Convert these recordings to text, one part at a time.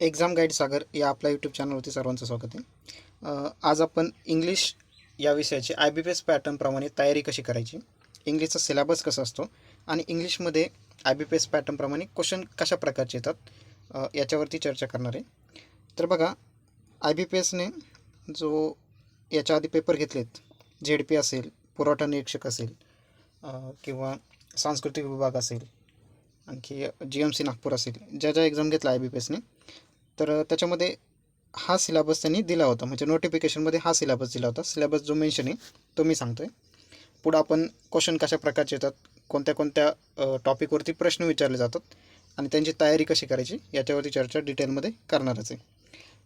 Exam guide सागर या आपल्या YouTube चॅनलवरती सर्वांचं स्वागत आहे. आज आपण इंग्लिश या विषयाची आय बी पी एस पॅटर्नप्रमाणे तयारी कशी करायची? इंग्लिशचा सिलेबस कसा असतो? आणि इंग्लिशमध्ये आय बी पी एस पॅटर्नप्रमाणे क्वेश्चन कशा प्रकारचे येतात? याच्यावरती चर्चा करणार आहे. तर बघा आय बी पी एसने जो याच्या आधी पेपर घेतलेत झेड पी असेल पुरवठा निरीक्षक असेल किंवा सांस्कृतिक विभाग असेल आणखी जी एम सी नागपूर असेल ज्या ज्या एक्झाम घेतल्या आय बी पी एसने तर त्याच्यामध्ये हा सिलेबस त्यांनी दिला होता. म्हणजे नोटिफिकेशनमध्ये हा सिलेबस दिला होता. सिलेबस जो मेन्शन आहे तो मी सांगतो आहे पुढं आपण क्वेश्चन कशा प्रकारचे येतात कोणत्या कोणत्या टॉपिकवरती प्रश्न विचारले जातात आणि त्यांची तयारी कशी करायची याच्यावरती चर्चा डिटेलमध्ये करणारच आहे.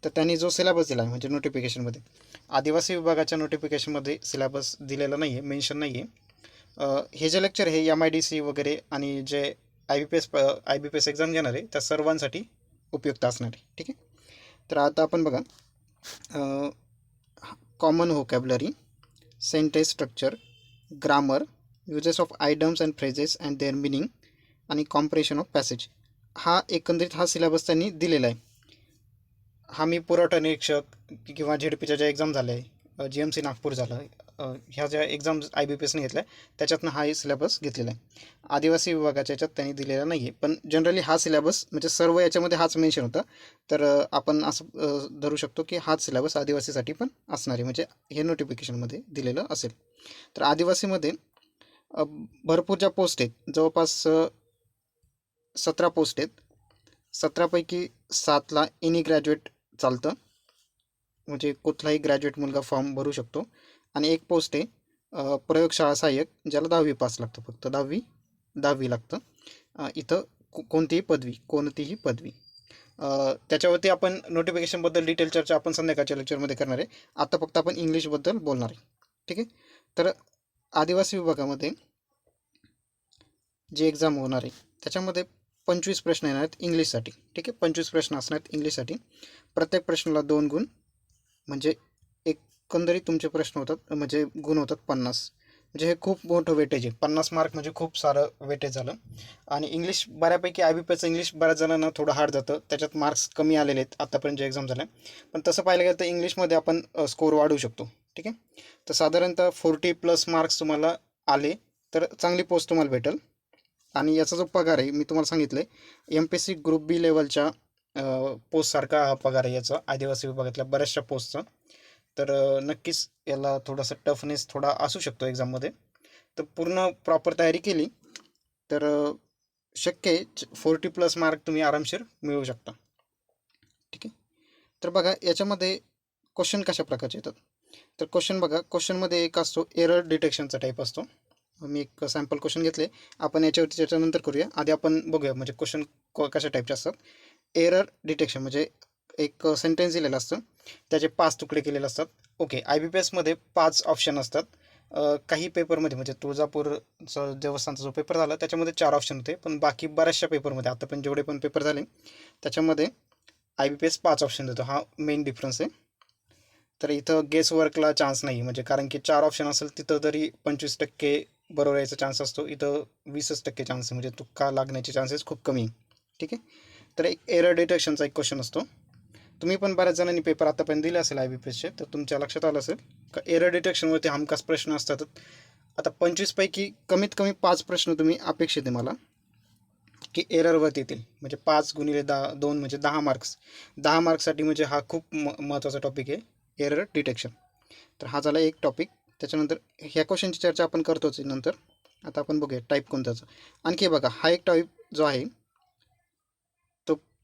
तर त्यांनी जो सिलेबस दिला आहे म्हणजे नोटिफिकेशनमध्ये आदिवासी विभागाच्या नोटिफिकेशनमध्ये सिलेबस दिलेला नाही आहे मेन्शन नाही आहे हे जे लेक्चर हे एम आय डी सी वगैरे आणि जे I B P S I B P S exam घेणार आहे त्या सर्वांसाठी उपयुक्त असणार आहे. ठीक आहे? तर आता आपण बघा common vocabulary sentence structure grammar uses of idioms and phrases and their meaning आणि कॉम्प्रेशन ऑफ पॅसेज हा एकंदरीत हा सिलेबस त्यांनी दिलेला आहे. हा मी पुरवठा निरीक्षक किंवा झेड पीच्या ज्या एक्झाम झाल्या आहे जी एम सी नागपूर झालं. ह्या ज्या एक्झाम्स आय बी पी एसने घेतल्या त्याच्यातनं हा सिलेबस घेतलेला आहे. आदिवासी विभागाच्या याच्यात त्यांनी दिलेला नाही आहे पण जनरली हा सिलेबस म्हणजे सर्व याच्यामध्ये हाच मेन्शन होता. तर आपण असं धरू शकतो की हाच सिलेबस आदिवासीसाठी पण असणार आहे. म्हणजे हे नोटिफिकेशनमध्ये दिलेलं असेल. तर आदिवासीमध्ये भरपूर ज्या पोस्ट आहेत जवळपास सतरा पोस्ट आहेत. सतरापैकी सातला एनी ग्रॅज्युएट चालतं. म्हणजे कुठलाही ग्रॅज्युएट मुलगा फॉर्म भरू शकतो. आणि एक पोस्ट आहे प्रयोगशाळा सहाय्यक ज्याला दहावी पास लागतं फक्त. दहावी दहावी लागतं. इथं को कोणतीही पदवी कोणतीही पदवी. त्याच्यावरती आपण नोटिफिकेशनबद्दल डिटेल चर्चा आपण संध्याकाळच्या लेक्चरमध्ये करणार आहे. आता फक्त आपण इंग्लिशबद्दल बोलणार आहे. ठीक आहे? तर आदिवासी विभागामध्ये जी एक्झाम होणार आहे त्याच्यामध्ये पंचवीस प्रश्न येणार आहेत इंग्लिशसाठी ठीक आहे? पंचवीस प्रश्न असणार आहेत इंग्लिशसाठी प्रत्येक प्रश्नाला दोन गुण म्हणजे एकंदरीत तुमचे प्रश्न होतात म्हणजे गुण होतात पन्नास. म्हणजे हे खूप मोठं वेटेज आहे. पन्नास मार्क म्हणजे खूप सारं वेटेज झालं. आणि इंग्लिश बऱ्यापैकी आय बी पीचं इंग्लिश बऱ्याच जणांना थोडं हार्ड जातं. त्याच्यात मार्क्स कमी आलेले आहेत. आत्तापर्यंत जे एक्झाम झाल्या पण तसं पाहिलं गेलं तर इंग्लिशमध्ये आपण स्कोर वाढवू शकतो. ठीक आहे? तर साधारणतः फोर्टी प्लस मार्क्स तुम्हाला आले तर चांगली पोस्ट तुम्हाला भेटेल. आणि याचा जो पगार आहे मी तुम्हाला सांगितलं आहे M P C group B लेवलच्या पोस्टसारखा हा पगार आहे याचा आदिवासी विभागातल्या बऱ्याचशा पोस्टचा. तर नक्कीच याला थोडासा टफनेस थोडा असू शकतो एक्झाममध्ये तर पूर्ण प्रॉपर तयारी केली तर शक्य आहे फोर्टी प्लस मार्क तुम्ही आरामशीर मिळवू शकता. ठीक आहे? तर बघा याच्यामध्ये क्वेश्चन कशा प्रकारचे येतात? तर क्वेश्चन बघा क्वेश्चनमध्ये एक असतो एरर डिटेक्शनचा टाईप असतो. मी एक सॅम्पल क्वेश्चन घेतले. आपण याच्यावरती चर्चा नंतर करूया. आधी आपण बघूया म्हणजे क्वेश्चन कशा टाईपचे असतात. एरर डिटेक्शन म्हणजे एक सेंटेन्स दिलेलं असतं. त्याचे पाच तुकडे केलेले असतात. ओके आय बी पी एसमध्ये पाच ऑप्शन असतात. काही पेपरमध्ये म्हणजे तुळजापूरचं देवस्थानचा जो पेपर झाला त्याच्यामध्ये चार ऑप्शन होते. पण बाकी बऱ्याचशा पेपरमध्ये आता पण जेवढे पण पेपर झाले त्याच्यामध्ये आय बी पी एस पाच ऑप्शन देतो. हा मेन डिफरन्स आहे. तर इथं गेस वर्कला चान्स नाही म्हणजे कारण की चार ऑप्शन असेल तिथं तरी पंचवीस टक्के बरोबर यायचा चान्स असतो. इथं वीसच टक्के चान्स आहे. म्हणजे तुक्का लागण्याचे चान्सेस खूप कमी आहे. ठीक आहे? तर एक एरर डिटेक्शनचा एक क्वेश्चन असतो. तुम्ही पण बऱ्याच जणांनी पेपर आतापर्यंत दिले असेल आय बी पी एसचे तर तुमच्या लक्षात आलं असेल का एरर डिटेक्शनवरती हमखास प्रश्न असतातच आता पंचवीसपैकी कमीत कमी पाच प्रश्न तुम्ही अपेक्षित आहे मला की एररवरती येतील. म्हणजे पाच गुणिले दहा दोन म्हणजे दहा मार्क्स दहा मार्क्ससाठी म्हणजे हा खूप म महत्त्वाचा टॉपिक आहे एरर डिटेक्शन तर हा झाला एक टॉपिक त्याच्यानंतर ह्या क्वेश्चनची चर्चा आपण करतोच नंतर. आता आपण बघूया टाईप कोणताचा आणखी बघा हा एक टाईप जो आहे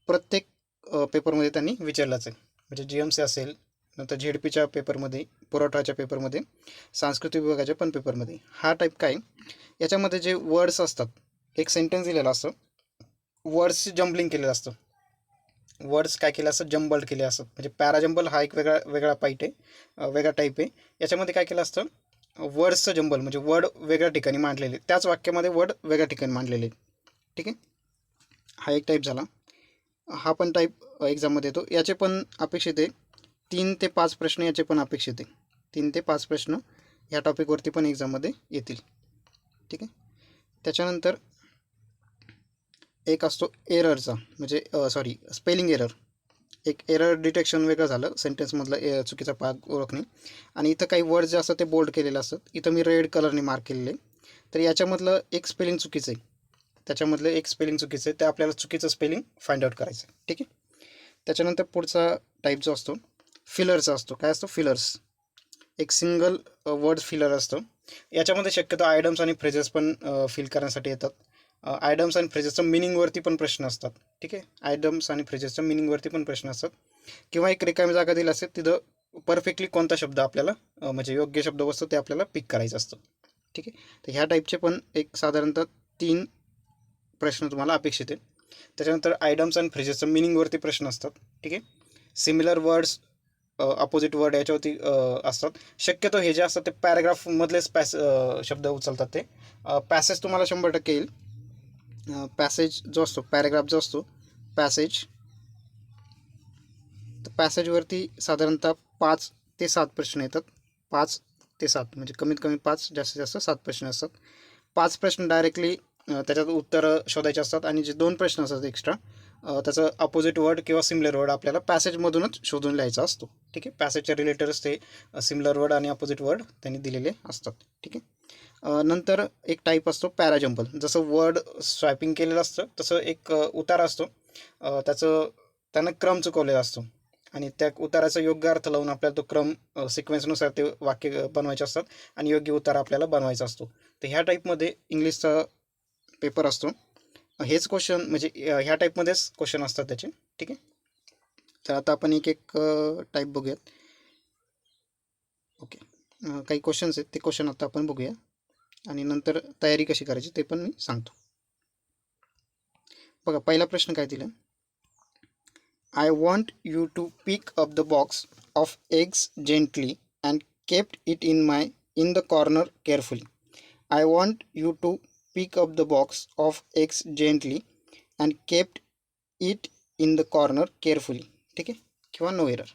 प्रत्येक पेपरमध्ये त्यांनी विचारलाच आहे. म्हणजे जी एम सी असेल नंतर झेड पीच्या पेपरमध्ये पुरवठाच्या पेपरमध्ये सांस्कृतिक विभागाच्या पण पेपरमध्ये हा टाईप काय? याच्यामध्ये जे वर्ड्स असतात एक सेंटेन्स दिलेला असतं. वर्ड्स जम्बलिंग केलेलं असतं. वर्ड्स काय केलं असतं? जम्बल्ड केले असतात म्हणजे पॅराजम्बल हा एक वेगळा वेगळा पाईट आहे. वेगळा टाईप आहे. याच्यामध्ये काय केलं असतं? वर्ड्सचं जंबल म्हणजे वर्ड वेगळ्या ठिकाणी मांडलेले. त्याच वाक्यामध्ये वर्ड वेगळ्या ठिकाणी मांडलेले. आहेत ठीक आहे? हा एक टाईप झाला. हा पण टाईप एक्झाममध्ये येतो. याचे पण अपेक्षित आहे. तीन ते पाच प्रश्न याचे पण अपेक्षित आहे. तीन ते पाच प्रश्न ह्या टॉपिकवरती पण एक्झाममध्ये येतील. ठीक आहे? त्याच्यानंतर एक असतो एररचा म्हणजे सॉरी स्पेलिंग एरर एक एरर डिटेक्शन वेगळं झालं. सेंटेन्समधलं ए चुकीचा भाग ओळखणे. आणि इथं काही वर्ड जे असतात ते बोल्ड केलेले असतात. इथं मी रेड कलरने मार्क केलेले. तर याच्यामधलं एक स्पेलिंग चुकीचं आहे. त्याच्यामधलं एक स्पेलिंग चुकीचं आहे ते आपल्याला चुकीचं स्पेलिंग फाइंड आउट करायचं आहे. ठीक आहे? त्याच्यानंतर पुढचा टाईप जो असतो फिलरचा असतो. काय असतो? फिलर्स एक सिंगल वर्ड फिलर असतो. याच्यामध्ये शक्यतो आयडम्स आणि फ्रेजेस पण फिल करण्यासाठी येतात. आयडम्स आणि फ्रेजेसचं मिनिंगवरती पण प्रश्न असतात. ठीक आहे? आयडम्स आणि फ्रेजेसच्या मिनिंगवरती पण प्रश्न असतात. किंवा एक रिकामी जागा दिली असेल तिथं परफेक्टली कोणता शब्द आपल्याला म्हणजे योग्य शब्द असतो ते आपल्याला पिक करायचं असतं. ठीक आहे? तर ह्या टाईपचे पण एक साधारणतः तीन प्रश्न तुम्हाला अपेक्षित आहे. त्याच्यानंतर आयडम्स अँड फ्रेजेसचं मिनिंगवरती प्रश्न असतात. ठीक आहे? सिमिलर वर्ड्स अपोजिट वर्ड याच्यावरती असतात. शक्यतो हे जे असतात ते पॅराग्राफमधलेच पॅस शब्द उचलतात ते. पॅसेज तुम्हाला शंभर टक्के येईल. पॅसेज जो असतो पॅराग्राफ जो असतो पॅसेज तर पॅसेजवरती साधारणतः पाच ते सात प्रश्न येतात. पाच ते सात म्हणजे कमीत कमी पाच जास्तीत जास्त सात प्रश्न असतात. पाच प्रश्न डायरेक्टली त्याच्यात उत्तरं शोधायचे असतात आणि जे दोन प्रश्न असतात एक्स्ट्रा त्याचं अपोजिट वर्ड किंवा सिमिलर वर्ड आपल्याला पॅसेजमधूनच शोधून लिहायचा असतो. ठीक आहे? पॅसेजच्या रिलेटेडच ते सिमिलर वर्ड आणि अपोजिट वर्ड त्यांनी दिलेले असतात. ठीक आहे? नंतर एक टाईप असतो पॅराजंपल जसं वर्ड स्वॅपिंग केलेलं असतं तसं एक उतार उतारा असतो. त्याचं त्यानं क्रम चुकवलेला असतो. आणि त्या उताराचा योग्य अर्थ लावून आपल्याला तो क्रम सिक्वेन्सनुसार ते वाक्य बनवायचे असतात आणि योग्य उतारा आपल्याला बनवायचा असतो. तर ह्या टाईपमध्ये इंग्लिशचा पेपर असतो. हेच क्वेश्चन म्हणजे ह्या टाईपमध्येच क्वेश्चन असतात त्याचे. ठीक आहे? तर आता आपण एक एक टाईप बघूयात. ओके काही क्वेश्चन्स आहेत ते क्वेश्चन आता आपण बघूया. आणि नंतर तयारी कशी करायची ते पण मी सांगतो. बघा पहिला प्रश्न काय दिला? I want you to pick up the box of eggs gently and kept it in my in the corner carefully I want you to pick up the box of eggs gently and kept it in the corner carefully ठीक आहे? किंवा no error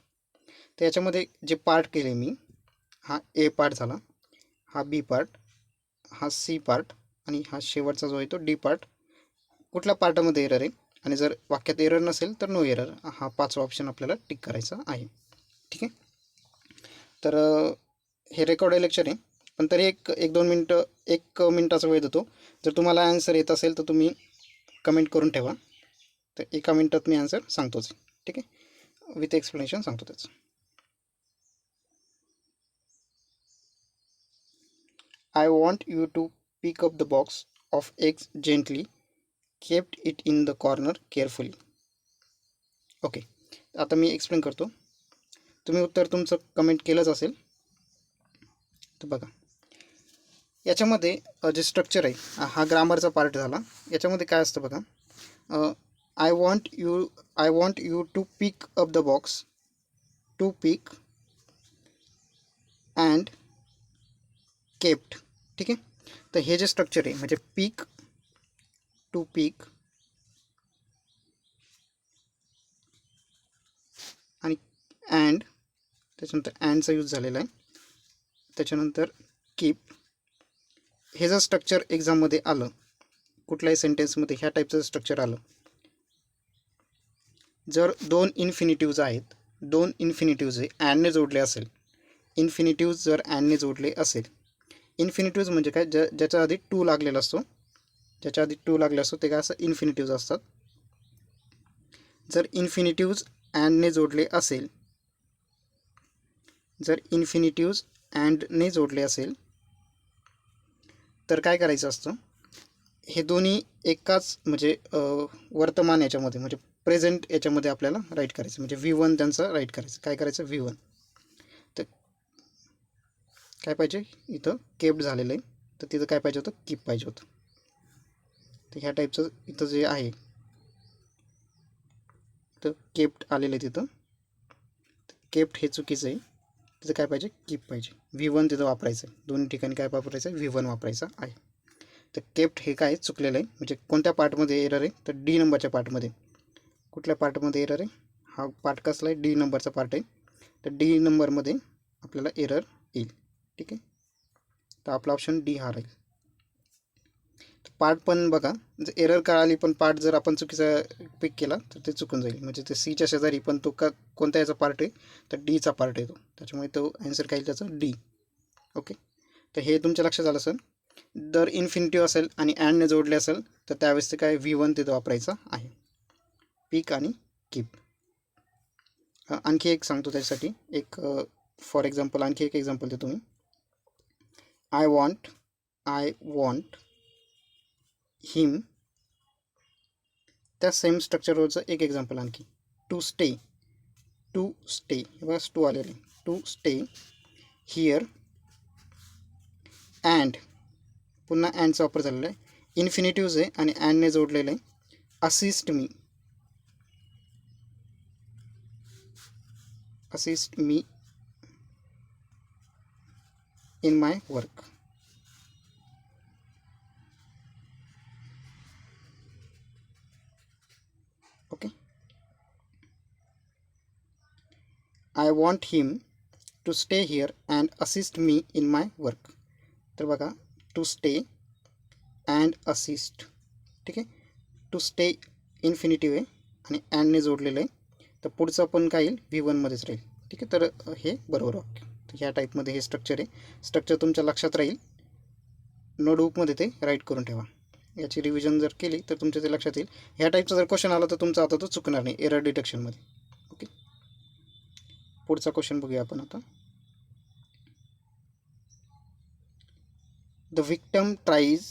तर याच्यामध्ये जे part केले मी हा A part झाला हा बी पार्ट हा सी पार्ट आणि हा शेवटचा जो आहे तो डी पार्ट कुठल्या पार्टामध्ये एरर आहे? आणि जर वाक्यात एरर नसेल तर नो एरर हा पाचवा ऑप्शन आपल्याला टिक करायचा आहे. ठीक आहे? तर हे रेकॉर्ड लेक्चर आहे. नंतर तरी एक एक दोन मिनटं एक मिनटाचा वेळ देतो. जर तुम्हाला आन्सर येत असेल तर तुम्ही कमेंट करून ठेवा. तर एका मिनटात मी आन्सर सांगतोच ठीक आहे? विथ एक्सप्लेनेशन सांगतो त्याचं. I want you to pick up the box of eggs gently kept it in the corner carefully okay आता मी एक्सप्लेन करतो. तुम्ही उत्तर तुमचं कमेंट केलंच असेल तर बघा. याच्यामध्ये जे स्ट्रक्चर आहे हा ग्रामरचा पार्ट झाला. याच्यामध्ये काय असतं बघा I want you I want you to pick up the box to pick and kept ठीक आहे? तर हे जे स्ट्रक्चर आहे म्हणजे पीक टू पीक आणि अँड त्याच्यानंतर अँडचा यूज झालेला आहे. त्याच्यानंतर कीप हे जर स्ट्रक्चर एक्झाममध्ये आलं. कुठल्याही सेंटेन्समध्ये ह्या टाईपचं स्ट्रक्चर आलं. जर दोन इन्फिनिटिव्ज आहेत दोन इन्फिनिटिव्ज हे अँडने जोडले असेल इन्फिनिटिव्ज जर अँडने जोडले असेल इन्फिनिटिव्ज म्हणजे काय? ज्या ज्याच्या आधी टू लागलेला असतो ज्याच्या आधी टू लागले असतो ते काय असं इन्फिनिटिव्ज असतात. जर इन्फिनिटिव्ज अँडने जोडले असेल जर इन्फिनिटिव्ज अँडने जोडले असेल तर काय करायचं असतं? हे दोन्ही एकाच म्हणजे वर्तमान याच्यामध्ये म्हणजे प्रेझेंट याच्यामध्ये आपल्याला राईट करायचं. म्हणजे व्ही वन त्यांचं राईट करायचं. काय करायचं? व्ही वन तर काय पाहिजे? इथं केप्ड झालेलं आहे. तर तिथं काय पाहिजे होतं? कीप पाहिजे होतं. तर ह्या टाईपचं इथं जे आहे तर केप्ट आलेलं आहे तिथं. केप्ट हे चुकीचं आहे. तिथं काय पाहिजे? कीप पाहिजे. व्ही वन तिथं वापरायचं. आहे दोन्ही ठिकाणी काय वापरायचं? आहे व्ही वन वापरायचं आहे. तर केप्ट हे काय चुकलेलं आहे? म्हणजे कोणत्या पार्टमध्ये एरर आहे? तर डी नंबरच्या पार्टमध्ये. कुठल्या पार्टमध्ये एरर आहे? हा पार्ट कसला आहे? डी नंबरचा पार्ट आहे. तर डी नंबरमध्ये आपल्याला एरर येईल. ठीक आहे? तर आपला ऑप्शन डी हा राहील. पार्ट पण बघा. जर एरर कळाली पण पार्ट जर आपण चुकीचा पिक केला तर ते चुकून जाईल. म्हणजे ते सीच्या शेजारी पण तो का कोणत्या याचा पार्ट आहे? तर डीचा पार्ट आहे तो. त्याच्यामुळे तो ॲन्सर काय त्याचा? डी ओके तर हे तुमच्या लक्षात आलं सर दर इन्फिनिटिव्ह असेल आणि अँडने जोडले असेल तर त्यावेळेस ते काय? व्ही वन तिथं वापरायचं आहे. पीक आणि कीप आणखी एक सांगतो त्याच्यासाठी. एक फॉर एक्झाम्पल आणखी एक एक्झाम्पल देतो मी. I want I want him त्या सेम स्ट्रक्चरवरचं एक एक्झाम्पल आणखी टू स्टे टू स्टे हे बघा टू आलेले. टू स्टे हिअर अँड पुन्हा अँडचा वापर झालेला आहे. इन्फिनिटिव्ज आहे आणि अँडने जोडलेलं आहे. Assist me assist me in my work okay I want him to stay here and assist me in my work तर बघा टू स्टे अँड असिस्ट ठीक आहे? टू स्टे इन्फिनिटिव्ह आहे आणि अँडने जोडलेलं आहे. तर पुढचं पण काय येईल? व्ही वनमध्येच राहील. ठीक आहे? तर हे बरोबर वाक्य. तर ह्या टाईपमध्ये हे स्ट्रक्चर आहे. स्ट्रक्चर तुमच्या लक्षात राहील. नोटबुकमध्ये ते राईट करून ठेवा. याची रिव्हिजन जर केली तर तुमच्या ते लक्षात येईल. ह्या टाईपचा जर क्वेश्चन आला तर तुमचा आता तो चुकणार नाही. एरर डिटेक्शनमध्ये पुढचा क्वेश्चन बघूया आपण आता. The victim tries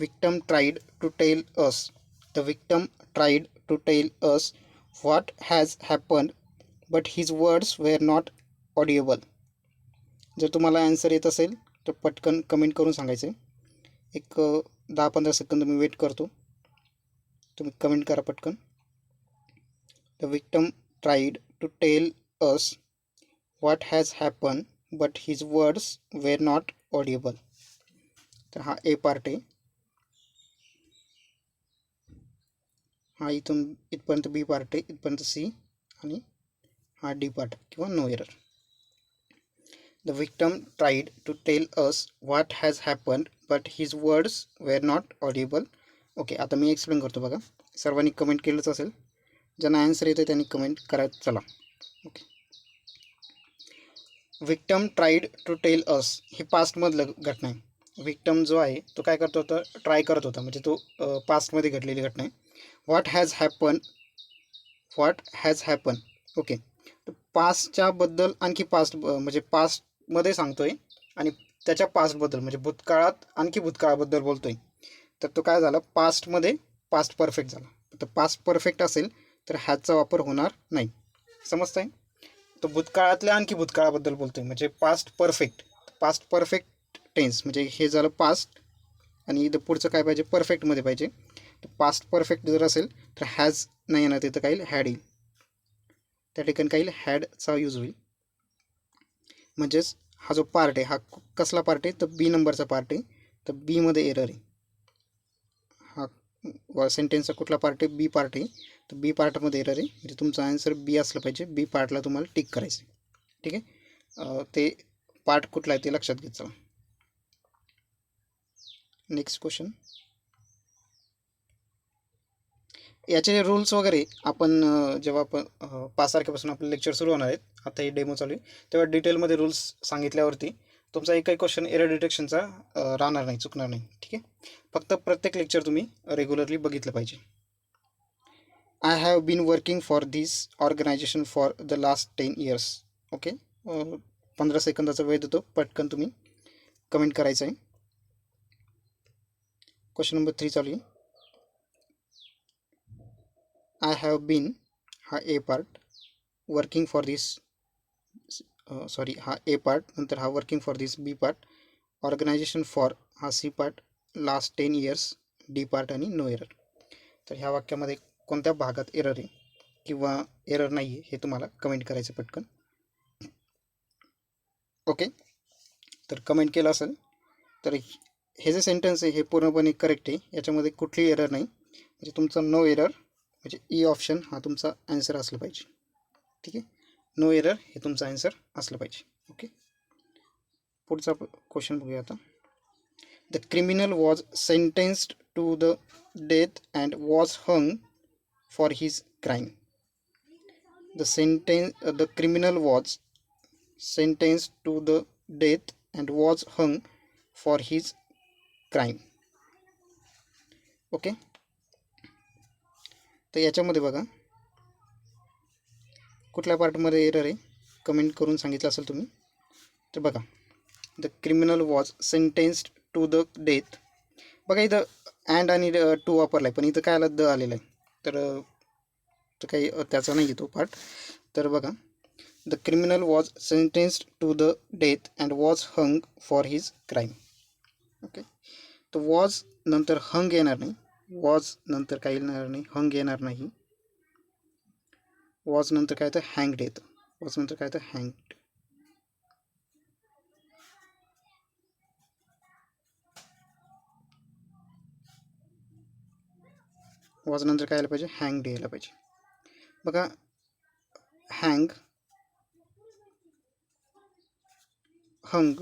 victim tried to tell us the victim tried to tell us what has happen but his words were not audible जर तुम्हाला ॲन्सर येत असेल तर पटकन कमेंट करून सांगायचे. एक दहा पंधरा सेकंद मी वेट करतो. तुम्ही कमेंट करा पटकन. The victim tried to tell us what has happen but his words were not audible तर हा ए पार्ट आहे. हा इथून इथपर्यंत बी पार्ट आहे इथपर्यंत सी आणि हा डी पार्ट किंवा no error the victim tried to tell us what has happen but his words were not audible okay आता मी एक्सप्लेन करतो बघा. सर्वांनी कमेंट केलंच असेल. ज्यांना आन्सर येतो त्यांनी कमेंट करायचं चला. Okay victim tried to tell us ही पास्टमधलं घटना आहे. विक्टम जो आहे तो काय करतो होता? ट्राय करत होता. म्हणजे तो पास्टमध्ये घडलेली घटना आहे. What has happen what has happen okay तर पास्टच्याबद्दल आणखी पास्ट म्हणजे पास्टमध्ये सांगतोय आणि त्याच्या पास्टबद्दल म्हणजे भूतकाळात आणखी भूतकाळाबद्दल बोलतोय. तर तो काय झाला? पास्टमध्ये पास्ट परफेक्ट झाला. तर पास्ट परफेक्ट असेल तर हॅजचा वापर होणार नाही. समजतंय? तो भूतकाळातल्या आणखी भूतकाळाबद्दल बोलतो आहे म्हणजे past perfect past perfect tense म्हणजे हे झालं पास्ट आणि इथं पुढचं काय पाहिजे? परफेक्टमध्ये पाहिजे. तर पास्ट परफेक्ट जर असेल तर हॅज नाही येणार तिथं काही. हॅड येईल. त्या ठिकाणी काही हॅडचा यूज होईल. म्हणजेच हा जो पार्ट आहे हा कसला पार्ट आहे? तर बी नंबरचा पार्ट आहे. तर बीमध्ये एरर आहे. हा सेंटेन्सचा कुठला पार्ट आहे? बी पार्ट आहे. तर बी पार्टमध्ये एरर आहे. म्हणजे तुमचा आन्सर बी असलं पाहिजे. बी पार्टला तुम्हाला टिक करायचं आहे. ठीक आहे? ते पार्ट कुठला आहे ते लक्षात घेत चला. नेक्स्ट क्वेश्चन याचे रूल्स वगैरे आपण जेव्हा आपण पाच तारखेपासून आपले लेक्चर सुरू होणार आहेत आता हे डेमो चालू आहे तेव्हा डिटेलमध्ये रूल्स सांगितल्यावरती तुमचा एकही क्वेश्चन एरर डिटेक्शनचा राहणार नाही चुकणार नाही. ठीक आहे? फक्त प्रत्येक लेक्चर तुम्ही रेग्युलरली बघितलं पाहिजे. I have been working for this organization for the last ten years okay पंधरा सेकंदाचा वेळ देतो पटकन तुम्ही कमेंट करायचं आहे. क्वेश्चन नंबर थ्री चालू आहे. आय हॅव बीन हा A part working for this sorry हा ए पार्ट नंतर हा working for this B part organization for हा C part last ten years D part आणि नो एरर तर ह्या वाक्यामध्ये कोणत्या भागात एरर आहे किंवा एरर नाही आहे हे तुम्हाला कमेंट करायचं पटकन. ओके तर कमेंट केलं असेल तर हे जे सेंटेन्स आहे हे पूर्णपणे करेक्ट आहे. याच्यामध्ये कुठलीही एरर नाही. म्हणजे तुमचा नो एरर म्हणजे e ई ऑप्शन हा तुमचा ॲन्सर असला पाहिजे. ठीक आहे? नो एरर हे तुमचा ॲन्सर असलं पाहिजे. ओके पुढचा क्वेश्चन बघूया आता. The criminal was sentenced to the death and was hung for his crime the sentence the criminal was sentenced to the death and was hung for his crime. Okay तर याच्यामध्ये बघा. कुठल्या पार्टमध्ये error आहे? Comment करून सांगितलं असेल तुम्ही. तर बघा. The criminal was sentenced to the death बघा इथं अँड आणि uh, टू वापरला आहे पण इथं काय आलं? द आलेलं आहे. तर तर काही त्याचा नाही येतो तो पार्ट तर बघा the criminal was sentenced to the death and was hung for his crime okay तर वॉज नंतर हंग येणार नाही. वॉज नंतर काही येणार नाही. हंग येणार नाही. वॉज नंतर काय तर हँग डेथ वॉज नंतर काय तर हँग वॉजनंतर काय यायला पाहिजे? हँगड यायला पाहिजे. बघा हँग हंग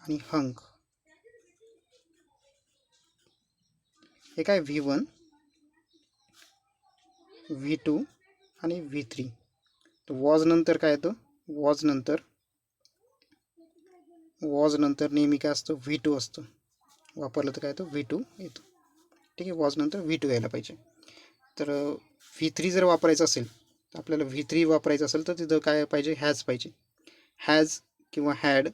आणि हंग हे काय? व्ही वन व्ही टू आणि व्ही थ्री तर वॉज नंतर काय येतं? वॉज नंतर वॉज नंतर नेहमी काय असतं? व्ही टू असतं. वापरलं तर काय येतं व्ही टू येतो. ठीक आहे वॉज नंतर व्ही टू यायला पाहिजे. तर व्ही थ्री जर वापरायचं असेल तर आपल्याला व्ही थ्री वापरायचं असेल तर तिथं काय पाहिजे? हॅज पाहिजे. हॅज किंवा had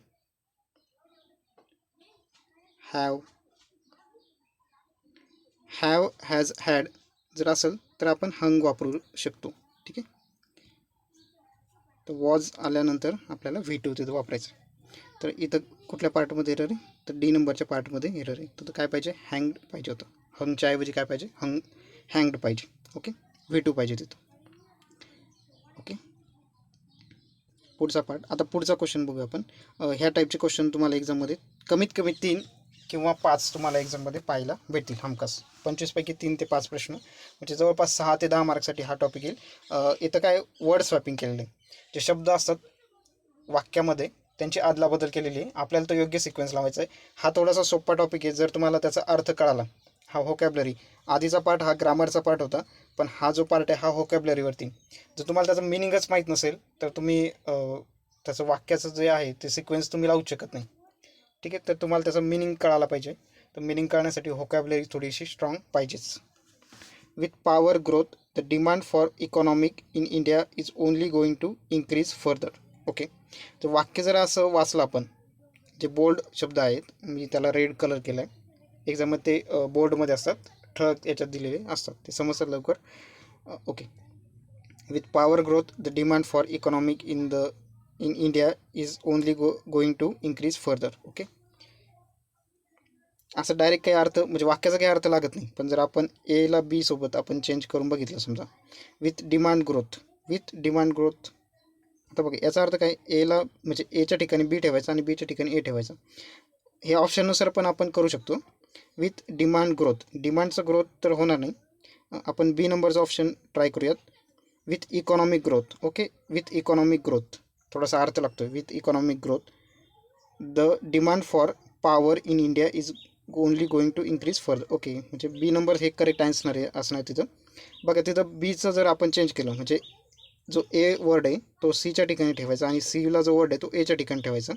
have have has had जर असेल तर आपण हंग वापरू शकतो. ठीक आहे? तर वॉज आल्यानंतर आपल्याला व्ही टू तिथं वापरायचं. तर इथं कुठल्या पार्टमध्ये येणार आहे? तर डी नंबरच्या पार्टमध्ये एरर आहे. तर काय पाहिजे? हँगड पाहिजे होतं. हंगच्या ऐवजी काय पाहिजे? हंग हँगड पाहिजे. ओके? व्ही टू पाहिजे तिथं. ओके? पुढचा पार्ट आता पुढचा क्वेश्चन बघूया आपण. ह्या टाईपचे क्वेश्चन तुम्हाला एक्झाममध्ये कमीत कमी तीन किंवा पाच तुम्हाला एक्झाममध्ये पाहायला भेटतील हमखास. पंचवीसपैकी तीन ते पाच प्रश्न. म्हणजे जवळपास सहा ते दहा मार्कसाठी हा टॉपिक येईल. इथं काय वर्ड स्वॅपिंग केलेलं आहे. जे शब्द असतात वाक्यामध्ये त्यांची आदलाबदल केलेली आहे. आपल्याला तो योग्य सिक्वेन्स लावायचा आहे. हा थोडासा सोपा टॉपिक आहे. जर तुम्हाला त्याचा अर्थ कळाला हा होकॅबलरी आधीचा पार्ट हा ग्रामरचा पार्ट होता पण हा जो पार्ट आहे हा होकॅबलरीवरती जर तुम्हाला त्याचं मिनिंगच माहीत नसेल तर तुम्ही त्याचं वाक्याचं जे आहे ते सिक्वेन्स तुम्ही लावू शकत नाही. ठीक आहे? तर तुम्हाला त्याचं मिनिंग कळायला पाहिजे. तर मिनिंग कळण्यासाठी होकॅबलरी थोडीशी स्ट्रॉंग पाहिजेच. With power growth the demand for economic in India is only going to increase further okay. तर वाक्य जर असं वाचलं आपण. जे बोल्ड शब्द आहेत मी त्याला रेड कलर केला आहे एक्झाममध्ये ते बोर्डमध्ये असतात. ठळक याच्यात दिलेले असतात. ते समजतात लवकर. Okay. With power growth the demand for economic in the in India is only go going to increase further okay असं डायरेक्ट काही अर्थ म्हणजे वाक्याचा काही अर्थ लागत नाही. पण जर आपण एला बी सोबत आपण चेंज करून बघितलं समजा. With demand growth with demand growth आता बघा याचा अर्थ काय? एला म्हणजे एच्या ठिकाणी बी ठेवायचा आणि बीच्या ठिकाणी ए ठेवायचा. हे ऑप्शननुसार पण आपण करू शकतो. विथ डिमांड ग्रोथ डिमांडचं ग्रोथ तर होणार नाही. आपण बी नंबरचं ऑप्शन ट्राय करूयात. With economic growth okay with economic growth थोडासा अर्थ लागतो with economic growth the demand for power in India is only going to increase further okay म्हणजे बी नंबर हे करेक्ट आन्सर आहे असणार तिथं. बघा तिथं बीचं जर आपण चेंज केलं म्हणजे जो ए वर्ड आहे तो सीच्या ठिकाणी ठेवायचा आणि सीला जो वर्ड आहे तो एच्या ठिकाणी ठेवायचा.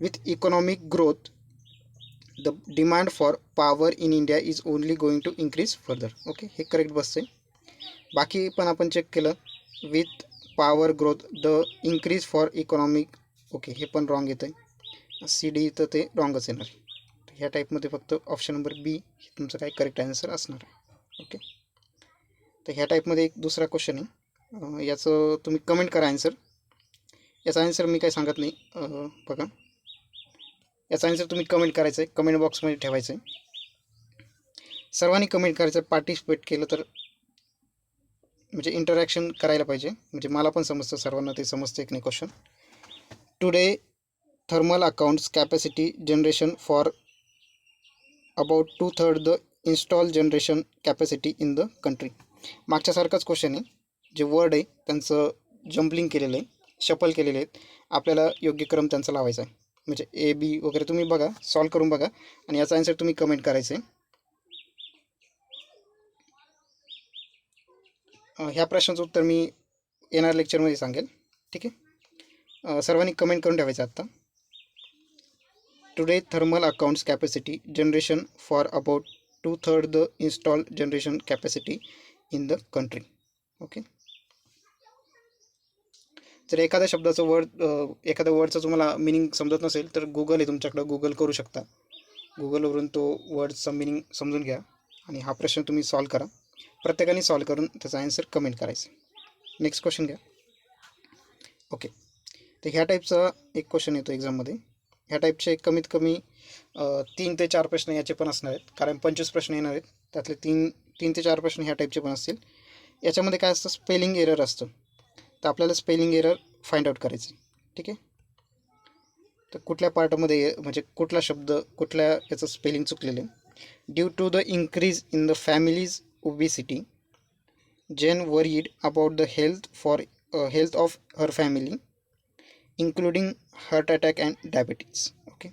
With economic growth the demand for power in India is only going to increase further okay हे करेक्ट बसते बाकी पण आपण चेक केलं. With power growth the increase for economic okay हे पण रॉंग येतं आहे सी डी तर ते रॉंगच येणार. आहे ह्या टाईपमध्ये फक्त ऑप्शन नंबर बी हे तुमचं काय करेक्ट आन्सर असणार आहे. ओके तर ह्या टाईपमध्ये एक दुसरा क्वेश्चन आहे. याचं तुम्ही कमेंट करा आन्सर याचा आन्सर मी काही सांगत नाही. बघा. याचा आन्सर तुम्ही कमेंट करायचं आहे कमेंट बॉक्समध्ये ठेवायचं आहे सर्वांनी कमेंट करायचं पार्टिसिपेट केलं तर म्हणजे इंटरॅक्शन करायला पाहिजे. म्हणजे मला पण समजतं सर्वांना ते समजतं एक नाही question today thermal accounts capacity generation for about two third the install generation capacity in the country मागच्यासारखाच question आहे. जे वर्ड आहे त्यांचं जम्पलिंग केलेलं आहे शफल केलेले आहेत आपल्याला योग्य क्रम त्यांचा लावायचा आहे. म्हणजे ए बी वगैरे तुम्ही बघा सॉल्व करून बघा आणि याचा आन्सर तुम्ही कमेंट करायचं आहे. ह्या प्रश्नाचं उत्तर मी येणार लेक्चरमध्ये सांगेल. ठीक आहे? सर्वांनी कमेंट करून ठेवायचं आत्ता today thermal accounts capacity generation for about two third the install generation capacity in the country okay जर एखाद्या शब्दाचं वर्ड एखाद्या वर्डचं तुम्हाला मिनिंग समजत नसेल तर गुगल आहे तुमच्याकडं. गुगल करू शकता. गुगलवरून तो वर्डचा मिनिंग समजून घ्या आणि हा प्रश्न तुम्ही सॉल्व करा. प्रत्येकाने सॉल्व करून त्याचा आन्सर कमेंट करायचं. नेक्स्ट क्वेश्चन घ्या. ओके तर ह्या टाईपचा एक क्वेश्चन येतो एक्झाममध्ये ह्या टाईपचे कमीत कमी तीन ते चार प्रश्न याचे पण असणार आहेत. कारण पंचवीस प्रश्न येणार आहेत. त्यातले तीन तीन ते चार प्रश्न ह्या टाईपचे पण असतील. याच्यामध्ये काय असतं? स्पेलिंग एरर असतं. तर आपल्याला स्पेलिंग एरर फाइंड आउट करायचं ठीक आहे? तर कुठल्या पार्टमध्ये म्हणजे कुठला शब्द कुठल्या याचं स्पेलिंग चुकलेलं आहे? Due to the increase in the families obesity Jane worried about the health for health of her family including heart attack and diabetes okay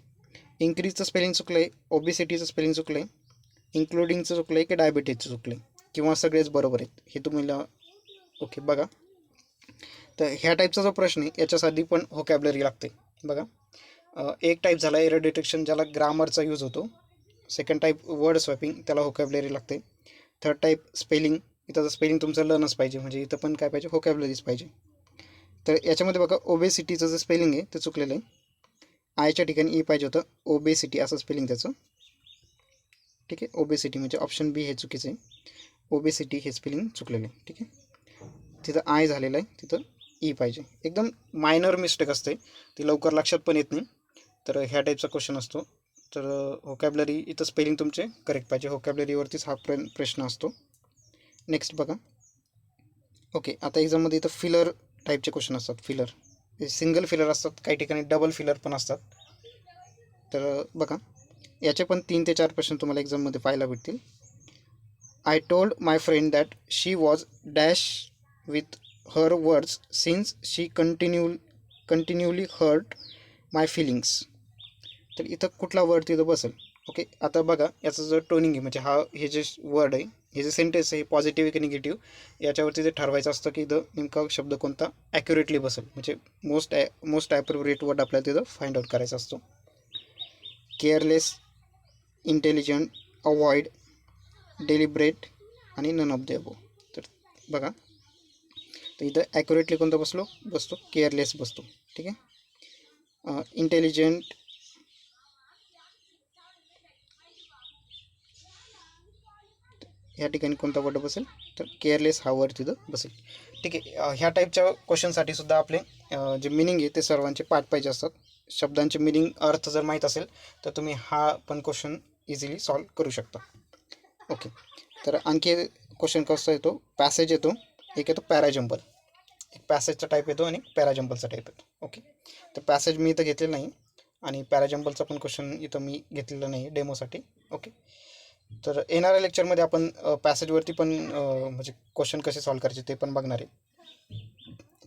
इन्क्रीजचं spelling चुकलं आहे ओबिसिटीचं स्पेलिंग चुकलं आहे इन्क्लुडिंगचं चुकलं आहे की डायबिटीजचं चुकलं आहे किंवा सगळेच बरोबर आहेत? हे तुम्हाला ओके बघा. तर ह्या टाईपचा जो प्रश्न आहे याच्यासाठी पण होकॅबलरी लागते. बघा. एक टाईप झाला एरर डिटेक्शन ज्याला ग्रामरचा यूज होतो. सेकंड टाईप वर्ड स्वॅपिंग त्याला होकॅबलरी लागते. थर्ड टाईप स्पेलिंग इथं स्पेलिंग तुमचं लर्नच पाहिजे. म्हणजे इथं पण काय पाहिजे? होकॅबलरीज पाहिजे. तर याच्यामध्ये बघा ओबेसिटीचं जे स्पेलिंग आहे ते चुकलेलं आहे. आयच्या ठिकाणी ई पाहिजे होतं. ओबेसिटी असं स्पेलिंग त्याचं. ठीक आहे? ओबेसिटी म्हणजे ऑप्शन बी हे चुकीचं आहे. ओबेसिटी हे स्पेलिंग चुकलेलं आहे. ठीक आहे? तिथं आय झालेलं आहे. तिथं ई पाहिजे. एकदम मायनर मिस्टेक असते. ती लवकर लक्षात पण येत नाही. तर ह्या टाईपचा क्वेश्चन असतो. तर होकॅबलरी इथं स्पेलिंग तुमचे करेक्ट पाहिजे. होकॅबलरीवरतीच हा प्र प्रश्न असतो. नेक्स्ट बघा. ओके आता एक्झाममध्ये इथं फिलर टाईपचे क्वेश्चन असतात. फिलर सिंगल फिलर असतात. काही ठिकाणी डबल फिलर पण असतात. तर बघा. याचे पण तीन ते चार प्रश्न तुम्हाला एक्झाममध्ये पाहायला भेटतील. I told my friend that she was dash with her words since she continue continually hurt my feelings तर इथं कुठला वर्ड तिथं बसेल? ओके आता बघा याचं जर टोनिंग आहे म्हणजे हा हे जे वर्ड आहे हे जे सेंटेन्स आहे पॉझिटिव्ह की निगेटिव्ह याच्यावरती जे ठरवायचं असतं की इथं नेमका शब्द कोणता ॲक्युरेटली बसेल. म्हणजे most a most appropriate word आपल्याला तिथं फाइंड आउट करायचा असतो. केअरलेस इंटेलिजंट अवॉइड डेलिब्रेट आणि नन ऑफ द अबो तर बघा तर इथं ॲक्युरेटली कोणता बसलो? बसतो. केअरलेस बसतो. ठीक आहे? इंटेलिजंट ह्या ठिकाणी कोणता वर्ड बसेल? तर केअरलेस हा वर्ड तिथं बसेल. ठीक आहे. ह्या टाईपच्या क्वेश्चनसाठी सुद्धा आपले जे मिनिंग आहे ते सर्वांचे पाठ पाहिजे असतात. शब्दांचे मिनिंग अर्थ जर माहीत असेल तर तुम्ही हा पण क्वेश्चन इझिली सॉल्व करू शकता. ओके तर आणखी क्वेश्चन कसा येतो? पॅसेज येतो. एक येतो पॅराजम्पल एक पॅसेजचा टाईप येतो आणि पॅराजम्पलचा टाईप येतो. ओके तर पॅसेज मी इथं घेतलेलं नाही आणि पॅराजंपलचा पण क्वेश्चन इथं मी घेतलेला नाही डेमोसाठी ओके तर येणाऱ्या लेक्चरमध्ये आपण पॅसेजवरती पण म्हणजे क्वेश्चन कसे सॉल्व करायचे ते पण बघणार आहे.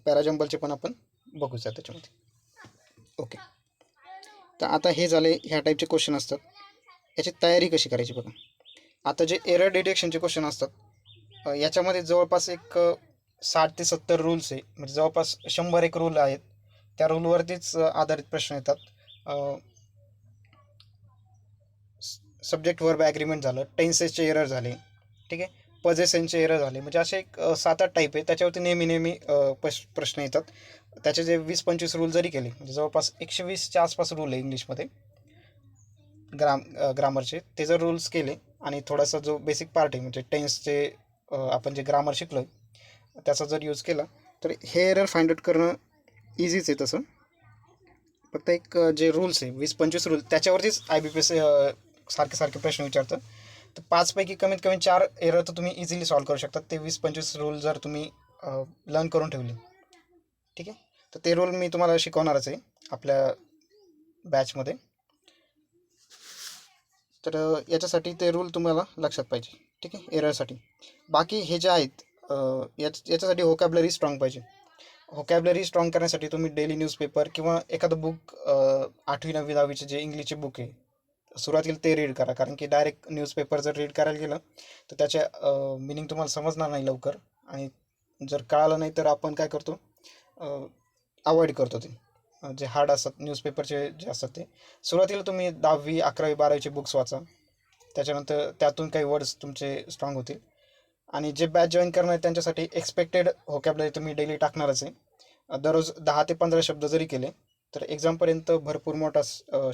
पॅराजम्पलचे पण आपण बघूया त्याच्यामध्ये. ओके तर आता हे झाले ह्या टाईपचे क्वेश्चन असतात. याची तयारी कशी करायची बघा. आता जे एरर डिटेक्शनचे क्वेश्चन असतात याच्यामध्ये जवळपास एक साठ ते सत्तर रूल्स आहे. म्हणजे जवळपास शंभर एक रूल आहेत. त्या रूलवरतीच आधारित प्रश्न येतात. सब्जेक्ट वर्ब ॲग्रीमेंट झालं टेन्सेसचे एरर झाले ठीक आहे? पजेसेनचे एरर झाले. म्हणजे असे एक सात आठ टाईप आहे त्याच्यावरती नेहमी नेहमी प्रश्न येतात. त्याचे जे वीस पंचवीस रूल जरी केले म्हणजे जवळपास एकशे वीसच्या आसपास रूल आहे इंग्लिशमध्ये. ग्राम ग्रामरचे. ते जर रूल्स केले आणि थोडासा जो बेसिक पार्ट आहे म्हणजे टेन्सचे आपण जे ग्रामर शिकलो आहे त्याचा जर यूज केला तर हे एरर फाइंड आउट करणं इझीच आहे तसं. फक्त एक जे रूल्स आहे वीस पंचवीस रूल त्याच्यावरतीच आय बी पी एस सारखे सारखे प्रश्न विचारतं तर पाचपैकी कमीत कमी चार एरर तर तुम्ही इझिली सॉल्व करू शकता. ते वीस पंचवीस रूल जर तुम्ही लर्न करून ठेवले ठीक आहे? तर ते रूल मी तुम्हाला शिकवणारच आहे आपल्या बॅचमध्ये तर याच्यासाठी ते रूल तुम्हाला लक्षात पाहिजे. ठीक आहे एररसाठी. बाकी हे जे आहेत याच याच्यासाठी होकॅबलरी स्ट्रॉंग पाहिजे. होकॅबलरी स्ट्रॉंग करण्यासाठी तुम्ही डेली न्यूजपेपर किंवा एखादं बुक आठवी नववी दहावीचे जे इंग्लिशचे बुक आहे सुरुवातीला ते रीड करा. कारण की डायरेक्ट न्यूजपेपर जर रीड करायला गेलं तर त्याच्या मिनिंग तुम्हाला समजणार नाही लवकर. आणि जर कळालं नाही तर आपण काय करतो अवॉइड करतो ते. जे हार्ड असतात न्यूजपेपरचे जे असतात ते. सुरुवातीला तुम्ही दहावी अकरावी बारावीचे बुक्स वाचा. त्याच्यानंतर त्यातून काही वर्ड्स तुमचे स्ट्रॉंग होतील. आणि जे बॅच जॉईन करणार आहेत त्यांच्यासाठी एक्सपेक्टेड होकॅबलरी तुम्ही डेली टाकणारच आहे. दररोज दहा ते पंधरा शब्द जरी केले तर एक्झामपर्यंत भरपूर मोठा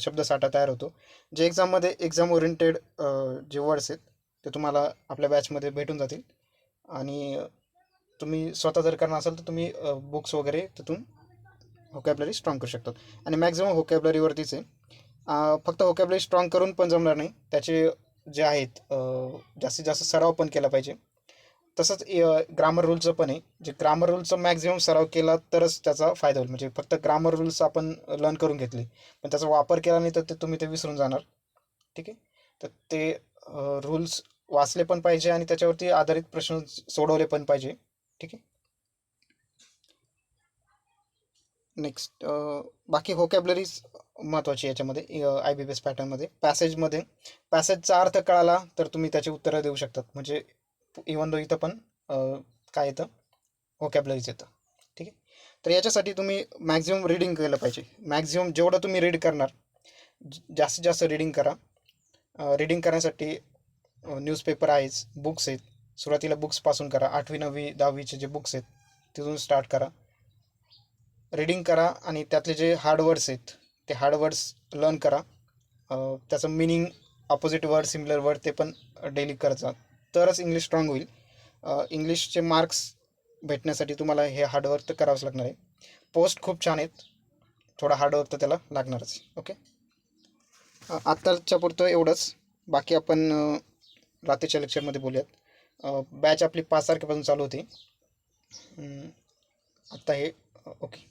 शब्दसाठा तयार होतो. जे एक्झाममध्ये एक्झाम ओरिएंटेड जे वर्ड्स आहेत ते तुम्हाला आपल्या बॅचमध्ये भेटून जातील. आणि तुम्ही स्वतः जर करणार असाल तर तुम्ही बुक्स वगैरे तिथून होकॅबलरी स्ट्रॉंग करू शकतात. आणि मॅक्झिमम होकॅबलरीवरतीच आहे. फक्त होकॅबलरी स्ट्रॉंग करून पण जमणार नाही. त्याचे जे आहेत जास्तीत जास्त सराव पण केला पाहिजे. तसंच ग्रामर रूलचं पण आहे. जे ग्रामर रूलचं मॅक्झिमम सराव केला तरच त्याचा फायदा होईल. म्हणजे फक्त ग्रामर रूल्स आपण लर्न करून घेतले. पण त्याचा वापर केला नाही तर ते तुम्ही ते विसरून जाणार. ठीक आहे? तर ते रूल्स वाचले पण पाहिजे आणि त्याच्यावरती आधारित प्रश्न सोडवले पण पाहिजे. ठीक आहे? नेक्स्ट बाकी होकॅबलरीज महत्त्वाची याच्यामध्ये आय बी बी एस पॅटर्नमध्ये पॅसेजमध्ये पॅसेजचा अर्थ कळाला तर तुम्ही त्याची उत्तरं देऊ शकतात. म्हणजे इवन दो इथं पण काय येतं? ओकॅबलरीज येतं. ठीक आहे? तर याच्यासाठी तुम्ही मॅक्झिमम रीडिंग केलं पाहिजे. मॅक्झिमम जेवढं तुम्ही रीड करणार जास्तीत जास्त रीडिंग करा. रीडिंग करण्यासाठी न्यूजपेपर आहेच बुक्स आहेत. सुरुवातीला बुक्सपासून करा. आठवी नववी दहावीचे जे बुक्स आहेत तिथून स्टार्ट करा. रीडिंग करा आणि त्यातले जे हार्ड वर्ड्स आहेत ते हार्ड वर्ड्स लर्न करा. त्याचं meaning opposite word similar word ते पण डेली करत जा. तरच इंग्लिश स्ट्रॉंग होईल. इंग्लिशचे मार्क्स भेटण्यासाठी तुम्हाला हे हार्डवर्क तर करावंच लागणार आहे. पोस्ट खूप छान आहेत. थोडा हार्डवर्क तर त्याला लागणारच. ओके आत्ताच्या पुरतं एवढंच. बाकी आपण रात्रीच्या लेक्चरमध्ये बोलूयात. बॅच आपली पाच तारखेपासून चालू होती. आत्ता हे ओके